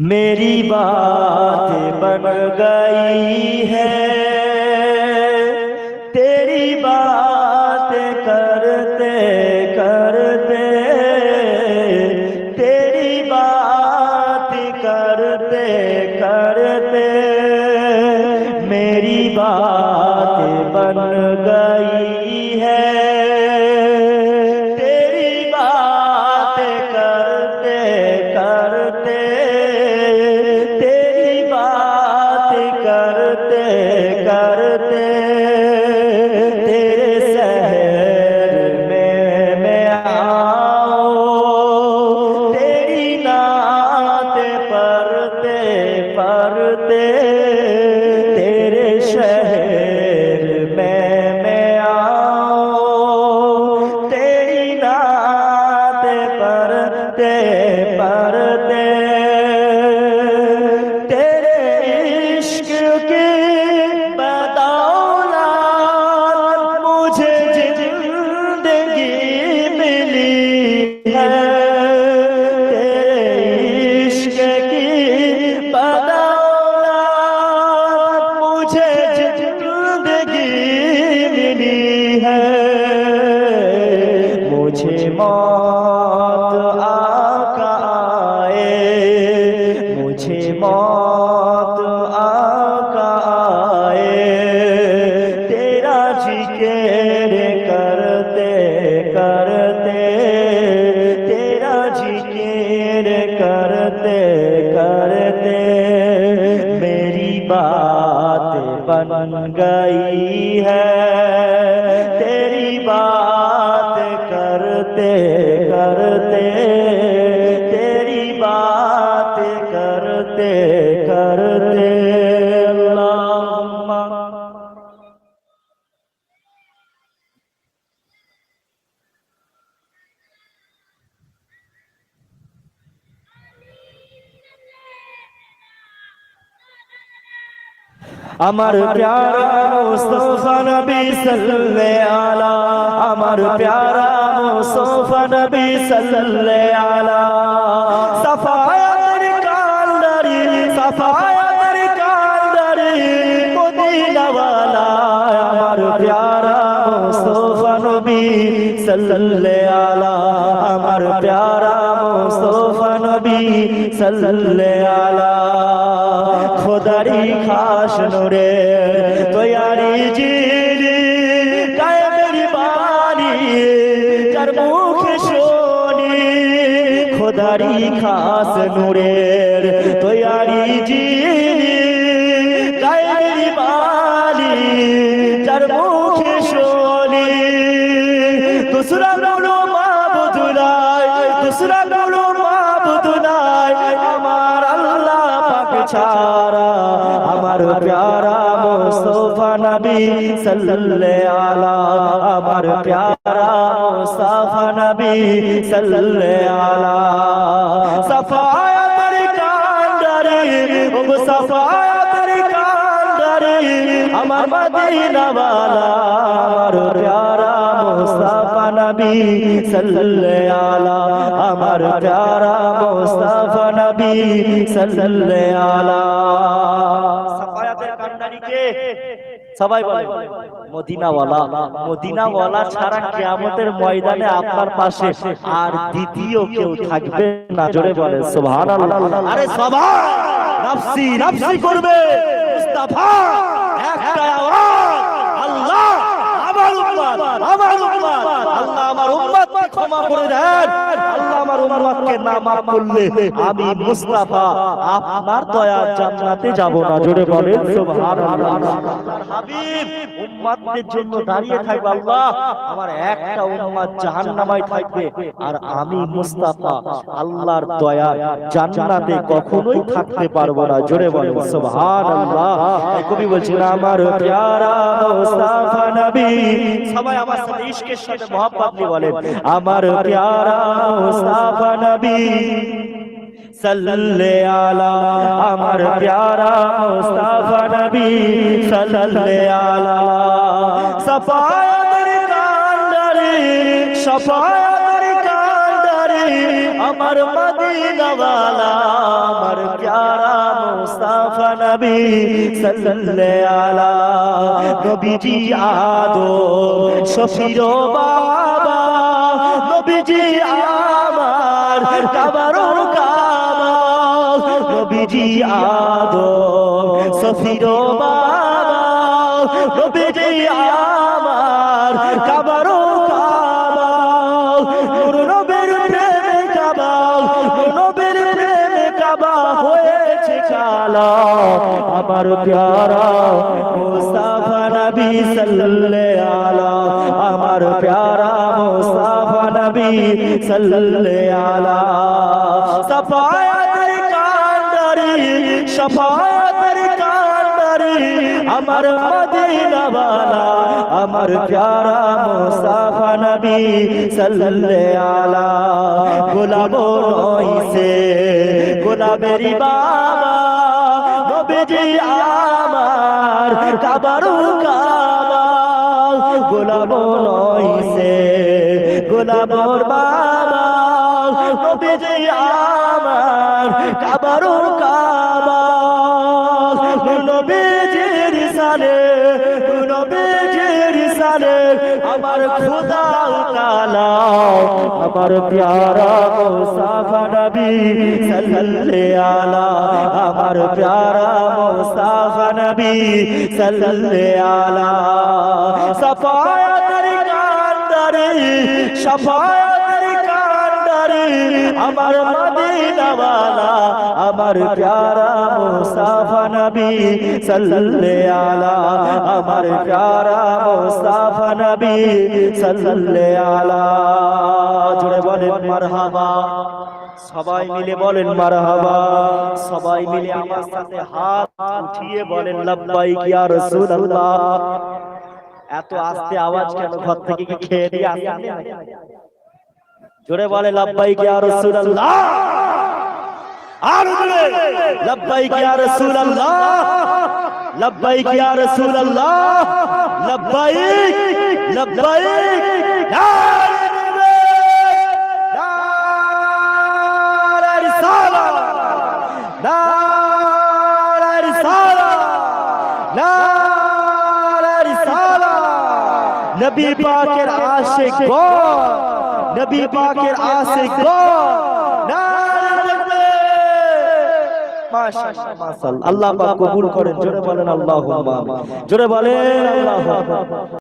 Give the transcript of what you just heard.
मेरी बात बन गई है तेरी बात करते करते तेरी बात करते करते मेरी बात बन गई करते करते मेरी बात बन गई है। तेरी बात करते करते আমার প্যারা মুস্তফা নবী সাল্লাল্লাহু আলা আমার প্যারা মুস্তফা নবী সাল্লাল্লাহু আলা সাফায়াতের কান্দারি সাফায়াতের কান্দারি মদিনা ওয়ালা আমার প্যারা মুস্তফা নবী সাল্লাল্লাহু আলা আমার প্যারা মুস্তফা নবী সাল্লাল্লাহু আলা। খোদারি খাস নুরে, তৈয়ারি জিরি কায়েমের বাড়ি যার মুখে শোনি, খোদারি খাস নুরের তৈয়ারি জিরি কায়েমের বাড়ি যার মুখে শোনি। দুসরা কোনো মাবুদ নাই দুসরা কোনো মাবুদ নাই আমার আল্লাহ পাক ছাড়া আমার প্যারা মুস্তফা নবী সাল্লাল্লাহু আলা আমার প্যারা মুস্তফা নবী সাল্লাল্লাহু আলা সাফায়াতের কান্ডারে ও সাফায়াতের কান্ডারে আমার মদিনা ওয়ালা আমার প্যারা মুস্তফা নবী সাল্লাল্লাহু আলা আমার প্যারা মুস্তফা নবী সাল্লাল্লাহু আলা কান্ডারিকে সবাই বলে মদিনাওয়ালা মদিনাওয়ালা ছাড়া কিয়ামতের ময়দানে আপনার পাশে আর দ্বিতীয় কেউ থাকবে না। জোরে বলে সুবহানাল্লাহ। আরে সবাই নাফসি নাফসি করবে মুস্তাফা একটা আওয়াজ। আল্লাহ আমার আমি মুস্তাফা। আপনার জান্নাতে যাব না। জোরে বলেন জন্য দাঁড়িয়ে থাকবে আল্লাহ। আমার একটা থাকবে, আর আমি মুস্তাফা। আল্লাহর দয়া জান্নাতে কখনোই থাকতে পারব না। জোরে বলেন কবি বলছেন, আমার প্যারা মুস্তাফা নবী সবাই আমার সাথে ইশকের সাথে নিয়ে বলেন আমার প্যারা মুস্তাফা নবী সাল্লে আলা আমার প্যারা মুস্তাফা নবী সাল্লে আলা। সাফায়াতের কান্ডারে সাফায়াতের কান্ডারে আমার মদিনাওয়ালা, আমার প্যারা মুস্তাফা নবী সাল্লাল্লাহু আলা নবীজি আদো শফির বাবা, নবীজি আমার, কাবারো কাবা নবীজি আদো শফির বাবা নবীর প্রেমে কাবা হয়েছে কালা। আমার প্যারা মুস্তাফা নবী সাল্লাল্লাহু আলা আমার প্যারা মুস্তাফা নবী সাল্লাল্লাহু আলা সাফায়াতের কান্ডারি সাফায়াতের কান্ডারি আমার মদিনাওয়ালা, আমার প্যারা মুস্তাফা নবী সাল্লাল্লাহু আলা গোলাম নইছে গোলামেরি বাবা, নবীজি আমার কাবারু কাবা গোলাম নইছে গোলামর বাবা, নবীজি আমার খোদা তাআলা, আমার প্যারা মুস্তাফা নবী সাল্লাল্লাহু আলা আমার প্যারা মুস্তাফা নবী সাল্লাল্লাহু আলা সাফায়াতের কান্দারে সাফায়াতের কান্দারে আমার মদিনাওয়ালা আমার প্যারা মুস্তাফা নবী সাল্লাল্লাহু আলা আমার প্যারা মুস্তাফা নবী সাল্লাল্লাহু আলা জুড়ে বলেন, মারহাবা। সবাই মিলে বলেন, মারহাবা। সবাই মিলে আমার সাথে হাত উঠিয়ে বলেন, লাব্বাইক ইয়া রাসূলুল্লাহ। এত আস্তে আওয়াজ কেন? ঘর থেকে কি খেয়ে দিয়ে আসেন? জোরে বলে লাব্বাইক ইয়া রাসূলুল্লাহ। আর জোরে লাব্বাইক ইয়া রাসূলুল্লাহ, লাব্বাইক ইয়া রাসূলুল্লাহ, লাব্বাইক লাব্বাইক নবী পাকের আশিক গো নবী পাকের আশিক গো আল্লাহ কবুল করেন। জোরে বলেন আল্লাহ জোরে বলেন আল্লাহুম্মা